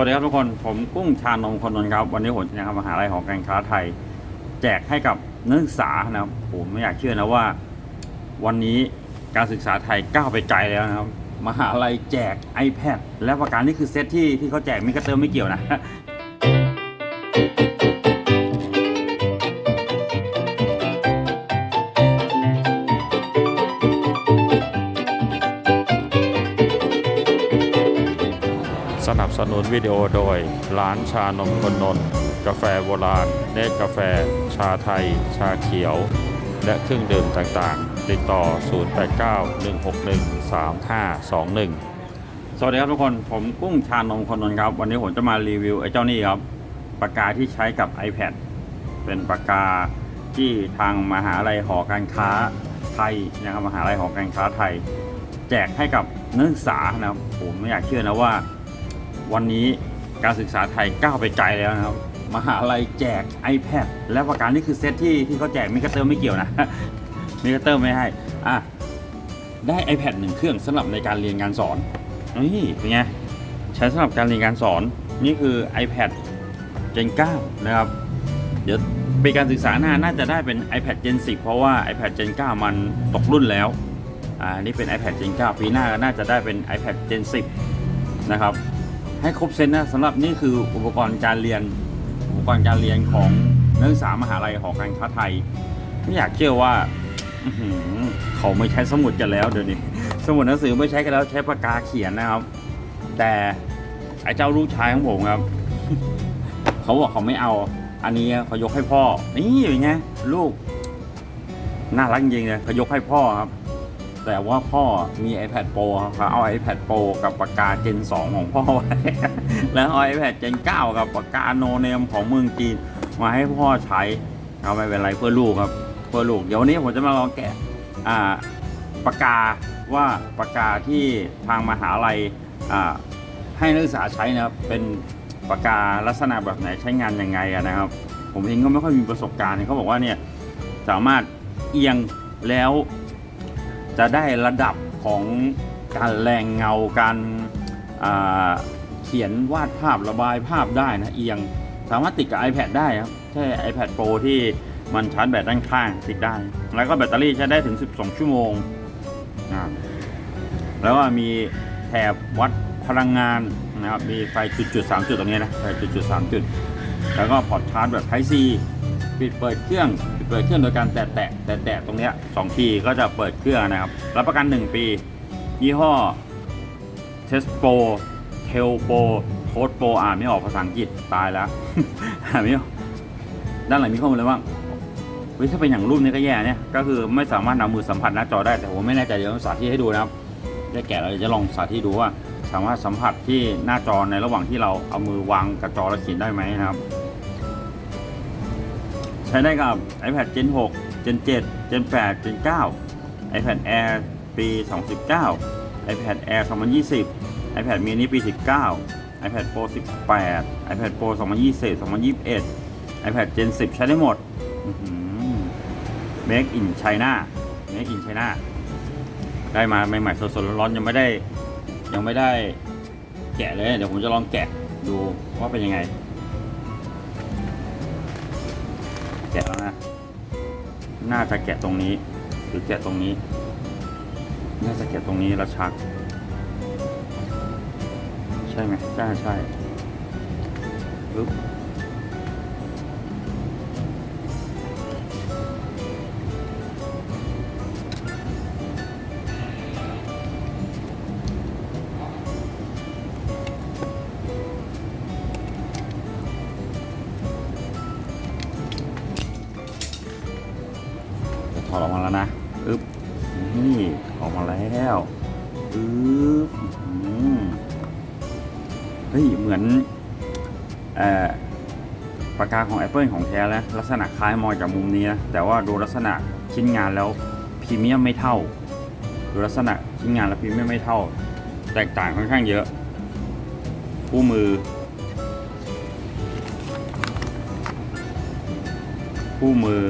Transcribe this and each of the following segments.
วัสดีครับทุกคนผมกุ้งชานมคนนนท์ครับ วันนี้ผมจะทำมหาลัยหอการค้าไทย แจกให้กับนักศึกษานะครับผมไม่อยากเชื่อนะว่า วันนี้การศึกษาไทยก้าวไปไกลแล้วนะครับมหาลัยแจก iPad และประการนี้คือเซตที่ที่เขาแจกมีกระเติมไม่เกี่ยวนะ สนับสนุนวิดีโอโดย ร้านชานมคนนนท์กาแฟโบราณ เนตกาแฟ ชาไทย ชาเขียว และเครื่องดื่มต่างๆ ติดต่อ 0891613521 สวัสดีครับทุกคน ผมกุ้งชานมคนนนท์ครับ วันนี้ผมจะมารีวิวไอ้เจ้านี่ครับ ปากกาที่ใช้กับ iPad เป็นปากกาที่ทางมหาลัยหอการค้าไทยนะครับมหาลัยหอการค้าไทย แจกให้กับนักศึกษานะครับผมไม่อยากเชื่อนะว่า วันนี้การศึกษาไทยก้าวไปไกลแล้วนะครับ มหาลัยแจก iPad และประการนี้คือเซตที่ที่เขาแจกมิกระเติมไม่เกี่ยวนะมิกระเติมไม่ให้อะได้ iPad หนึ่งเครื่องสำหรับในการเรียนการสอนนี่เป็นไงใช้สำหรับการเรียนการสอนนี่คือ iPad Gen 9 นะครับ เดี๋ยวปีการศึกษาหน้าน่าจะได้เป็น iPad Gen 10 เพราะว่า iPad Gen 9 มันตกรุ่นแล้วอ่านี่เป็น iPad Gen 9 ปีหน้าก็น่าจะได้เป็น iPad Gen 10 นะครับ ให้ครบเซตนะสำหรับนี่คืออุปกรณ์การเรียน อุปกรณ์การเรียนของนักศึกษามหาลัยหอการค้าไทย ไม่อยากเชื่อว่าเขาไม่ใช้สมุดกันแล้วเดี๋ยวนี้ สมุดหนังสือไม่ใช้กันแล้วใช้ปากกาเขียนนะครับ แต่ไอ้เจ้าลูกชายของผมครับ เขาบอกเขาไม่เอา อันนี้เขายกให้พ่อ นี่เป็นไงลูก น่ารักจริงเลยเขายกให้พ่อครับ แต่ว่าพ่อมี iPad Pro ครับเขาเอา iPad Pro กับปากกา Gen 2 ของพ่อไว้แล้วเอา iPad Gen 9 กับปากกาโนเนมของเมืองจีน มาให้พ่อใช้เอาไม่เป็นไรเพื่อลูกครับ เพื่อลูก เดี๋ยววันนี้ผมจะมาลองแกะอ่าปากกาว่าปากกาที่ทางมหาลัยอ่าให้นักศึกษาใช้นะครับเป็นปากกาลักษณะแบบไหนใช้งานยังไงนะครับ ผมเองก็ไม่ค่อยมีประสบการณ์เขาบอกว่าเนี่ยสามารถเอียงแล้ว จะได้ระดับของการแรงเงาการเขียนวาดภาพระบายภาพได้นะเอียง สามารถติดกับ iPad ได้ครับใช่ iPad Pro ที่มันชาร์จแบตด้านข้างติดได้ แล้วก็แบตเตอรี่ใช้ได้ถึง 12 ชั่วโมง แล้วก็มีแถบวัดพลังงานนะครับ มีไฟจุดๆ3จุดตรงนี้นะ ไฟจุดๆ3จุด แล้วก็พอร์ตชาร์จแบบ Type C ปิดเปิดเครื่อง เปิดเครื่องโดยการแตะแตะแตะแตะตรงเนี้ยสองทีก็จะเปิดเครื่องนะครับ รับประกัน 1 ปี ยี่ห้อ t e s p o t e l p o c o d e Pro อ่านไม่ออกภาษาอังกฤษตายแล้วอ่านไม่ออกด้านหลังมีข้อมูลอะไรบ้างเฮ้ยถ้าเป็นอย่างรูปนี้ก็แย่เนี่ยก็คือไม่สามารถนำมือสัมผัสหน้าจอได้แต่ผมไม่แน่ใจเดี๋ยวสาธิตให้ดูนะครับได้แกะเราจะลองสาธิตดูว่า สามารถสัมผัสที่หน้าจอในระหว่างที่เราเอามือวางกับจอแล้วเขียนได้ไหมนะครับ ใช้ได้กับ iPad Gen 6 Gen 7 Gen 8 Gen 9 iPad Air ปี 2019 iPad Air 2020 iPad mini ปี 19 iPad Pro 18 iPad Pro 2020 2021 iPad Gen 10 ใช้ได้หมด Make in China Make in China ได้มาใหม่ๆสดๆร้อนๆยังไม่ได้ยังไม่ได้แกะเลย เดี๋ยวผมจะลองแกะดูว่าเป็นยังไง กะแล้วนะ น่าจะแกะตรงนี้ หรือแกะตรงนี้ น่าจะแกะตรงนี้แล้วชัก ใช่ไหมใช่ใช่ปึ๊บากกาของแท้แล้วลักษณะคล้ายมองจากมุมนี้นะแต่ว่าดูลักษณะชิ้นงานแล้วพรีเมียมไม่เท่า ดูลักษณะชิ้นงานแล้วพรีเมียมไม่เท่า แตกต่างค่อนข้างเยอะ คู่มือ คู่มือ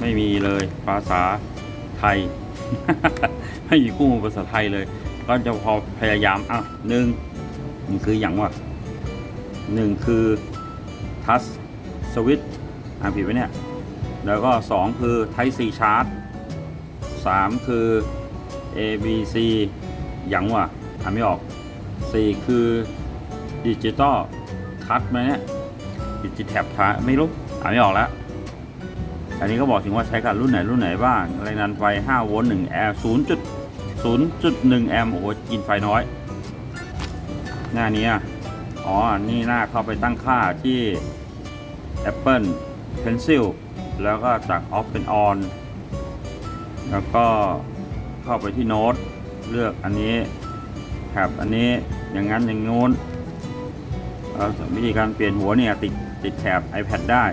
ไม่มีเลยภาษาไทย ไม่มีคู่มือภาษาไทยเลย ก็จะพอพยายามอะหนึ่งนี่คืออย่างว่าหนึ่งคือทัส Touch Switch อ่านผิดไหมเนี่ย แล้วก็ 2 คือ Type C Chart 3คือ A B C ยังวะอ่านไม่ออก 4 คือ Digital Touch ไหมเนี่ย Digital Touch ไม่รู้อ่านไม่ออกแล้วอันนี้ก็บอกถึงว่าใช้กับรุ่นไหนรุ่นไหนบ้างแรงดันไฟ 5 โวลต์1แอมป์0.0.1 แอมป์โอ้โหกินไฟน้อย หน้านี้อ๋อ นี่หน้าเข้าไปตั้งค่าที่ Apple Pencil แล้วก็จาก Off เป็น On แล้วก็เข้าไปที่โน้ตเลือกอันนี้แถบอันนี้อย่างนั้นอย่างงู้นววิธีการเปลี่ยนหัวเนี่ยติดติดแถบ iPad ได้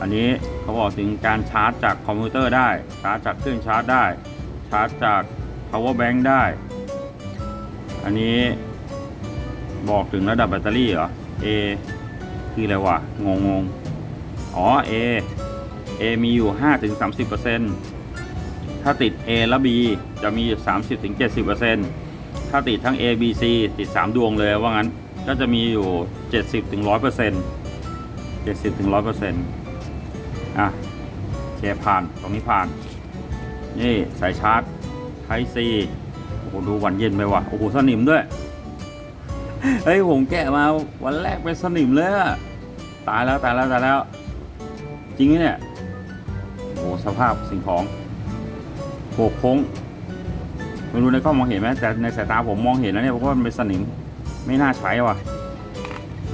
อันนี้เขาบอกถึงการชาร์จจากคอมพิวเตอร์ได้ ชาร์จจากเครื่องชาร์จได้ ชาร์จจาก power bank ได้ อันนี้บอกถึงระดับแบตเตอรี่เหรอ A คืออะไรวะ งงงอ๋อ A A มีอยู่ 5-30%ถ้าติด A และ B จะมีอยู่30-70%ถ้าติดทั้ง A B C ติด 3 ดวงเลยว่างั้นก็จะมีอยู่ 70-100% 70-100%อะโอเคผ่านตรงนี้ผ่าน นี่สายชาร์จไทซีโอ้โหดูวันเย็นไปว่ะ โอ้โหสนิมด้วย เฮ้ยผมแกะมาวันแรกเป็นสนิมเลยอะตายแล้วตายแล้วตายแล้ว จริงไหมเนี่ยโอ้โหสภาพสิ่งของโผกโค้งไม่รู้ในกล้องมองเห็นไหมแต่ในสายตาผมมองเห็นแล้วเนี่ยเพราะว่ามันเป็นสนิมไม่น่าใช้ว่ะ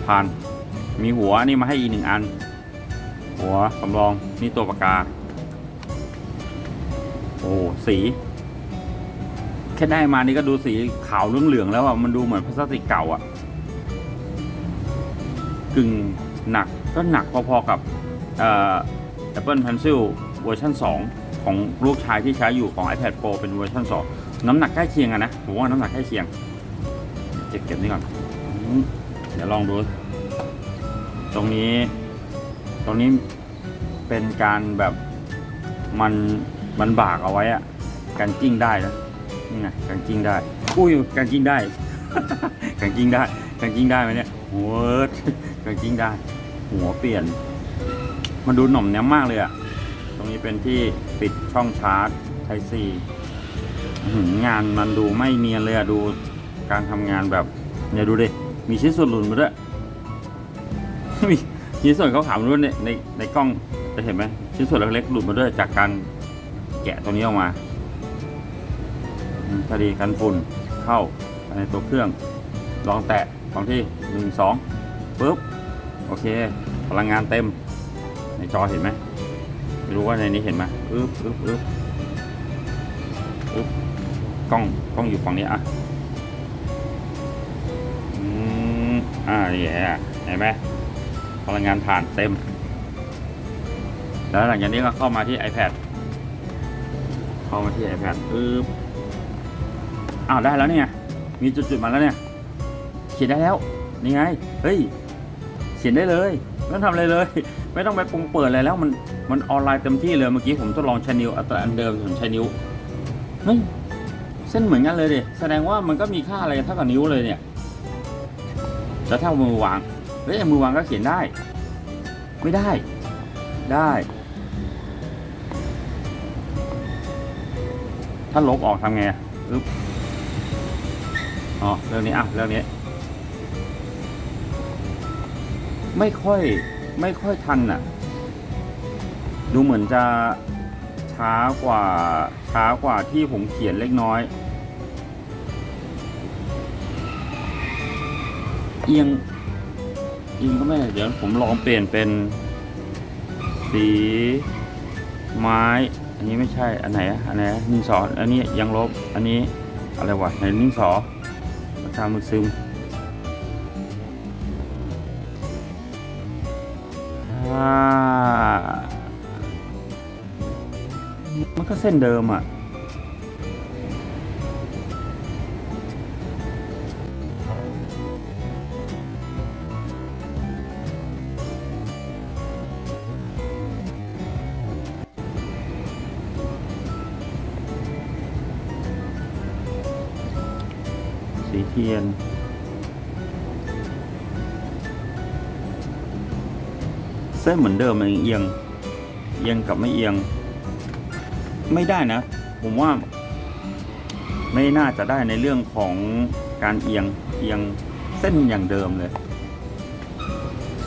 ผ่าน มีหัวนี่มาให้อีกหนึ่งอัน หัวสำรองนี่ตัวปากกา โอ้สี แค่ได้มานี่ก็ดูสีขาวเหลืองๆแล้วอะมันดูเหมือนพลาสติกเก่าอะกึ่งหนักก็หนักพอๆกับเอ่อ Apple Pencil เวอร์ชัน2 ของลูกชายที่ใช้อยู่ของ iPad Pro เป็นเวอร์ชัน2 น้ำหนักใกล้เคียงกันะผมว่าน้ำหนักใกล้เคียงเก็บเก็บนี่ก่อนเดี๋ยวลองดู ตรงนี้ ตรงนี้เป็นการแบบมันมันบากเอาไว้อะการจิ้งได้นะ นี่ไงการจิ้งได้อุ้ยการจิ้งได้ การจิ้งได้การจิ้งได้ไหมเนี่ยโหัวการจิ้งได้ หัวเปลี่ยน มันดูหน่อมแนมมากเลยอะตรงนี้เป็นที่ปิดช่องชาร์จไทซีงานมันดูไม่เนียนเลยอะดูการทำงานแบบเนี่ยดูดิมีชิ้นส่วนหลุดมาด้วยมีชิ้นส่วนเขาขาวๆด้วยในในในกล้องจะเห็นไหมชิ้นส่วนเล็กๆหลุดมาด้วยจากการแกะตรงนี้ออกมา พอดีกันฝุ่นเข้าในตัวเครื่องลองแตะสองที่หนึ่งสองปุ๊บโอเค พลังงานเต็ม ในจอเห็นไหมไม่รู้ว่าในนี้เห็นไหมอึ๊บอึ๊บอึ๊บอึ๊บกล้องกล้องอยู่ฝั่งนี้อะอืมอ่านี่ฮะเห็นไหมพลังงานผ่านเต็ม แล้วหลังจากนี้ก็เข้ามาที่ iPad เข้ามาที่ iPad อึ๊บ อ้าวได้แล้วเนี่ย มีจุดๆมาแล้วเนี่ย เขียนได้แล้ว นี่ไง เฮ้ย เขียนได้เลยไม่ต้องทำอะไรเลย ไม่ต้องไปปรุงเปิดอะไรแล้ว มัน มันออนไลน์เต็มที่เลย เมื่อกี้ผมทดลองใช้นิ้วอาแต่อันเดิมผมใช้นิ้ว เฮ้ย เส้นเหมือนกันเลยดิ แสดงว่ามันก็มีค่าอะไรเท่ากับนิ้วเลยเนี่ยแล้วถ้ามือวาง เฮ้ย มือวางก็เขียนได้ ไม่ได้ ได้ถ้าลบออกทำไงอึ๊บ อ๋อเรื่องนี้อะเรื่องนี้ ไม่ค่อยไม่ค่อยทันอะ ดูเหมือนจะช้ากว่าช้ากว่าที่ผมเขียนเล็กน้อย เอียงเอียงก็ไม่เดี๋ยวผมลองเปลี่ยนเป็นสีไม้ อันนี้ไม่ใช่ อันไหนอะอันไหนนิ่งสออันนี้ยังลบ อันนี้อะไรวะไหนนิ่งสอ ทำมันซึมอ่ามันก็เส้นเดิมอะ ทียนส้นเหมือนเดิมเองเอียง เอียงกับไม่เอียง ไม่ได้นะ ผมว่า ไม่น่าจะได้ในเรื่องของการเอียง เอียงเส้นอย่างเดิมเลย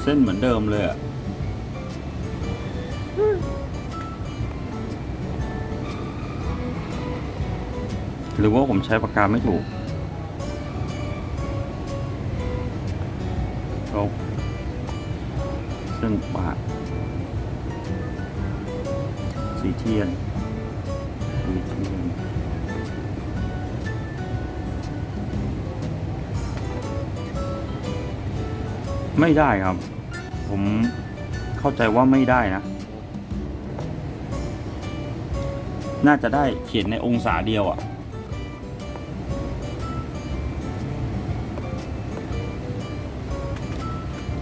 เส้นเหมือนเดิมเลยอะหรือว่าผมใช้ปากกาไม่ถูกาดสีเทียนสีเทียนไม่ได้ครับ ผมเข้าใจว่าไม่ได้นะ น่าจะได้เขียนในองศาเดียวอะ่ะ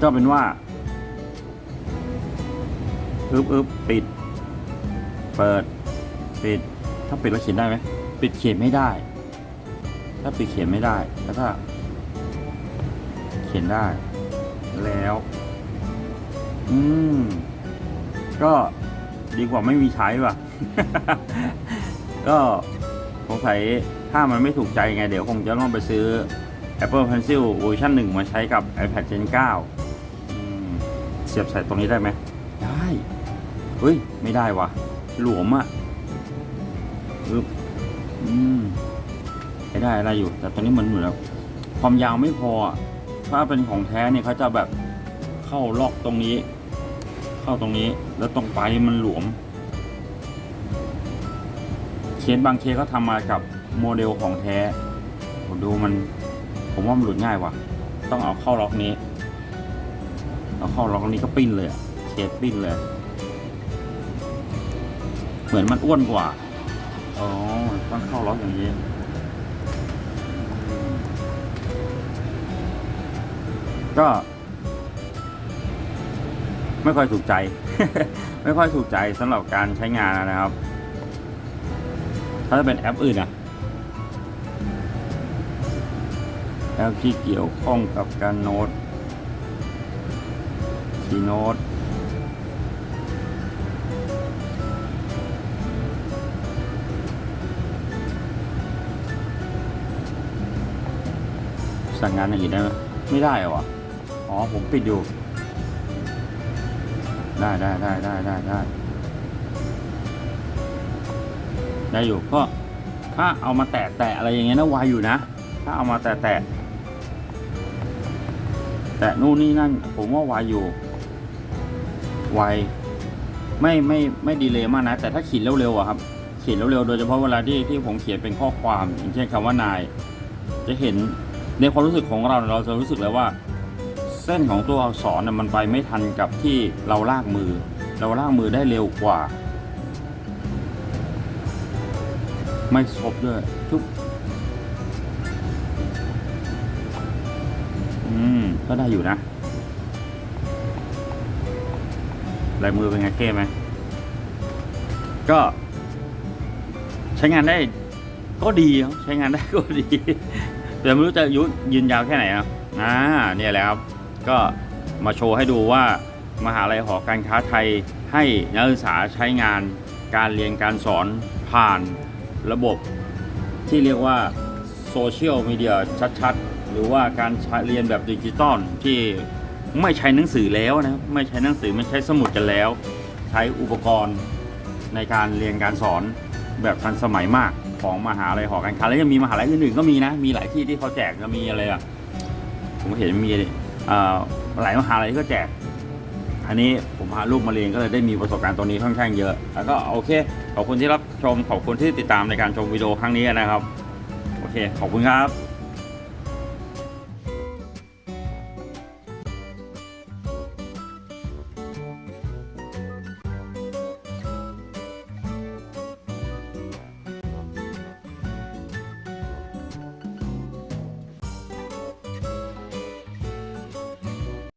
ก็เป็นว่า อึบอึบปิด เปิด ปิด ถ้าปิดแล้วเขียนได้ไหม ปิดเขียนไม่ได้ ถ้าปิดเขียนไม่ได้แล้วถ้า เขียนได้ แล้ว อืม ก็ดีกว่าไม่มีใช้ป่ะ ก็สงสัยถ้ามันไม่ถูกใจไง เดี๋ยวคงจะต้องไปซื้อ Apple Pencil เวอร์ชัน1มาใช้กับ iPad Gen 9เสียบใส่ตรงนี้ได้ไหม เฮ้ย ไม่ได้วะหลวมอะ่ะอึบอืมไม่ได้อะไรอยู่ แต่ตอนนี้มันเหมือนแบบความยาวไม่พอ ถ้าเป็นของแท้เนี่ยเขาจะแบบเข้าล็อกตรงนี้ เข้าตรงนี้ แล้วตรงปลายมันหลวม เคสบางเคสก็ทำมากับโมเดลของแท้ผมดูมัน ผมว่ามันหลุดง่ายว่ะ ต้องเอาเข้าล็อกนี้ เอาเข้าล็อกนี้ก็ปิ้นเลยอะ เคสปิ้นเลย เหมือนมันอ้วนกว่า อ๋อต้องเข้าล็อกอย่างนี้ก็ ไม่ค่อยถูกใจ ไม่ค่อยถูกใจสำหรับการใช้งานนะครับ ถ้าจะเป็นแอปอื่นอะแอปที่เกี่ยวข้องกับการโน้ตคีโน้ต สั่งงานอย่างอื่นได้ไหมไม่ได้เหรออ๋อ ผมปิดอยู่ ได้ได้ได้ได้ได้ได้ได้อยู่ก็ถ้าเอามาแตะแตะอะไรอย่างเงี้ยนะไวอยู่นะ ถ้าเอามาแตะแตะแตะนู่นนี่นั่น ผมว่าไวอยู่ไวไม่ไม่ไม่ดีเลยมากนะ แต่ถ้าเขียนเร็วๆอะครับเขียนเร็วๆโดยเฉพาะเวลาที่ที่ผมเขียนเป็นข้อความอย่างเช่นคำว่านาย จะเห็น ในความรู้สึกของเราเราจะรู้สึกเลยว่า เส้นของตัวอักษรน่ะมันไปไม่ทันกับที่เราลากมือ เราลากมือได้เร็วกว่า ไม่ซบด้วยทุกอืมก็ได้อยู่นะลายมือเป็นไงเก้ไหมก็ใช้งานได้ก็ดีครับใช้งานได้ก็ดี แต่ไม่รู้จะยุยืนยาวแค่ไหนอะอ่าเนี่ยแหละครับก็มาโชว์ให้ดูว่ามหาลัยหอการค้าไทยให้นักศึกษาใช้งานการเรียนการสอนผ่านระบบที่เรียกว่าโซเชียลมีเดียชัดๆ หรือว่าการเรียนแบบดิจิตอลที่ไม่ใช้หนังสือแล้วนะไม่ใช้หนังสือไม่ใช้สมุดกันแล้ว ใช้อุปกรณ์ในการเรียนการสอนแบบทันสมัยมาก ของมหาลัยหอการค้าแล้วยังมีมหาลัยอื่นๆก็มีนะ มีหลายที่ที่เขาแจกก็มีอะไรอะผมเห็นมีอ่อหลายมหาลัยที่ก็แจก อันนี้ผมพาลูกมาเรียนก็เลยได้มีประสบการณ์ตรงนี้ค่อนข้างเยอะ แล้วก็โอเค ขอบคุณที่รับชม ขอบคุณที่ติดตามในการชมวิดีโอครั้งนี้นะครับ โอเค ขอบคุณครับ